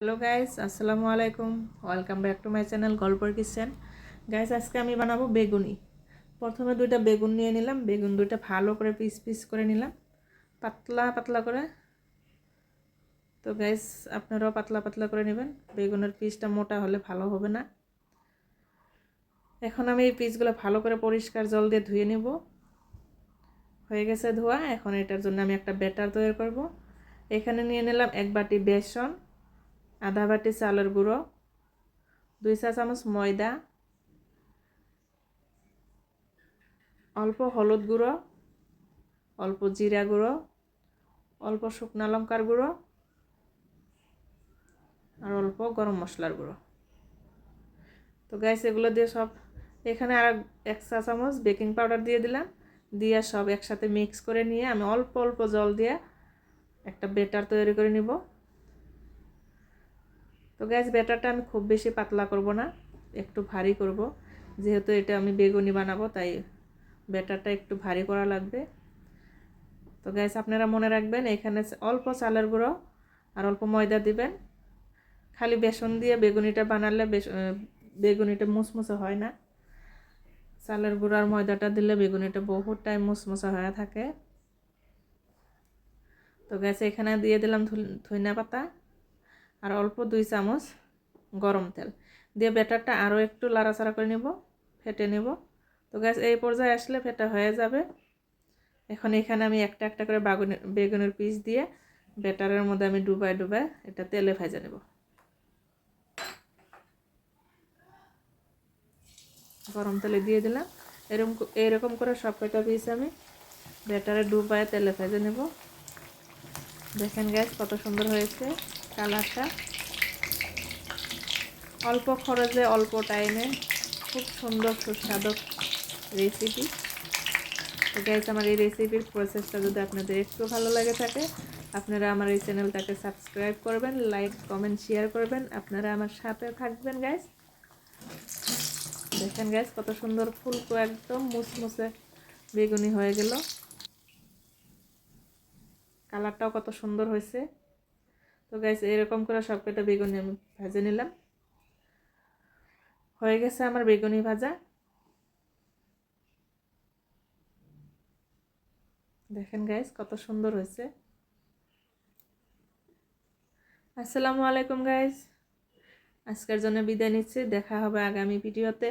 Hello guys, আসসালামু আলাইকুম। Welcome back to my channel গল্পর কিচেন গাইস, আজকে আমি বানাবো বেগুনি। প্রথমে দুইটা বেগুন নিয়ে নিলাম। বেগুন দুইটা ভালো করে পিস পিস করে নিলাম। পাতলা পাতলা করে। তো গাইস, আপনারাও পাতলা পাতলা করে নেবেন। বেগুনের পিসটা মোটা হলে ভালো হবে না। এখন আমি এই পিসগুলো ভালো করে পরিষ্কার জল দিয়ে ধুয়ে নেব। হয়ে গেছে ধোয়া। এখন এটার জন্য আমি একটা ব্যাটার তৈরি করব। এখানে নিয়ে নিলাম এক বাটি বেসন। আধা বাটি চালের গুঁড়ো, দুই চা চামচ ময়দা, অল্প হলুদ গুঁড়ো, অল্প জিরা গুঁড়ো, অল্প শুকনো লঙ্কার গুঁড়ো আর অল্প গরম মশলার গুঁড়ো। তো গ্যাস এগুলো দিয়ে সব এখানে আর এক চা চামচ বেকিং পাউডার দিয়ে দিলাম। দিয়ে সব একসাথে মিক্স করে নিয়ে আমি অল্প অল্প জল দিয়ে একটা বেটার তৈরি করে নিব। তো গ্যাস ব্যাটারটা আমি খুব বেশি পাতলা করব না, একটু ভারী করব। যেহেতু এটা আমি বেগুনি বানাবো, তাই ব্যাটারটা একটু ভারী করা লাগবে। তো গ্যাস আপনারা মনে রাখবেন, এখানে অল্প চালের গুঁড়ো আর অল্প ময়দা দিবেন। খালি বেসন দিয়ে বেগুনিটা বানালে বেগুনিটা মুসমুসে হয় না। চালের গুঁড়ো আর ময়দাটা দিলে বেগুনিটা বহুত টাইম মুসমুসে হয়ে থাকে। তো গ্যাস এখানে দিয়ে দিলাম ধনিয়া পাতা। আর অল্প দুই চামচ গরম তেল। দিয়ে ব্যাটারটা আরও একটু লাড়াচাড়া করে নেব, ফেটে নেব। তো গ্যাস, এই পর্যায়ে আসলে ফেটা হয়ে যাবে। এখন এখানে আমি একটা একটা করে বাগুনের বেগুনের পিস দিয়ে ব্যাটারের মধ্যে আমি ডুবাই ডুবাই এটা তেলে ভেজে নেব। গরম তেলে দিয়ে দিলাম। এরকম এরকম করে সব কটা পিস আমি ব্যাটারে ডুবাই তেলে ভেজে নেব। দেখেন গ্যাস কত সুন্দর হয়েছে। কালারটা। অল্প খরচে, অল্প টাইমে। খুব সুন্দর, সুস্বাদু রেসিপি তো গ্যাস আমার এই রেসিপির প্রসেসটা যদি আপনাদের একটু ভালো লাগে থাকে, আপনারা আমার এই চ্যানেলটাকে সাবস্ক্রাইব করবেন লাইক কমেন্ট শেয়ার করবেন। আপনারা আমার সাথে থাকবেন গ্যাস দেখেন গ্যাস কত সুন্দর ফুলকো একদম মুসমুসে বেগুনি হয়ে গেল। কালারটাও কত সুন্দর হয়েছে। তো গাইস এরকম করে সব কটা বেগুনি আমি ভেজে নিলাম। হয়ে গেছে আমার বেগুনি ভাজা। দেখেন গাইস কত সুন্দর হয়েছে। আসসালামু আলাইকুম গাইস আজকের জন্য বিদায় নিচ্ছি, দেখা হবে আগামী ভিডিওতে।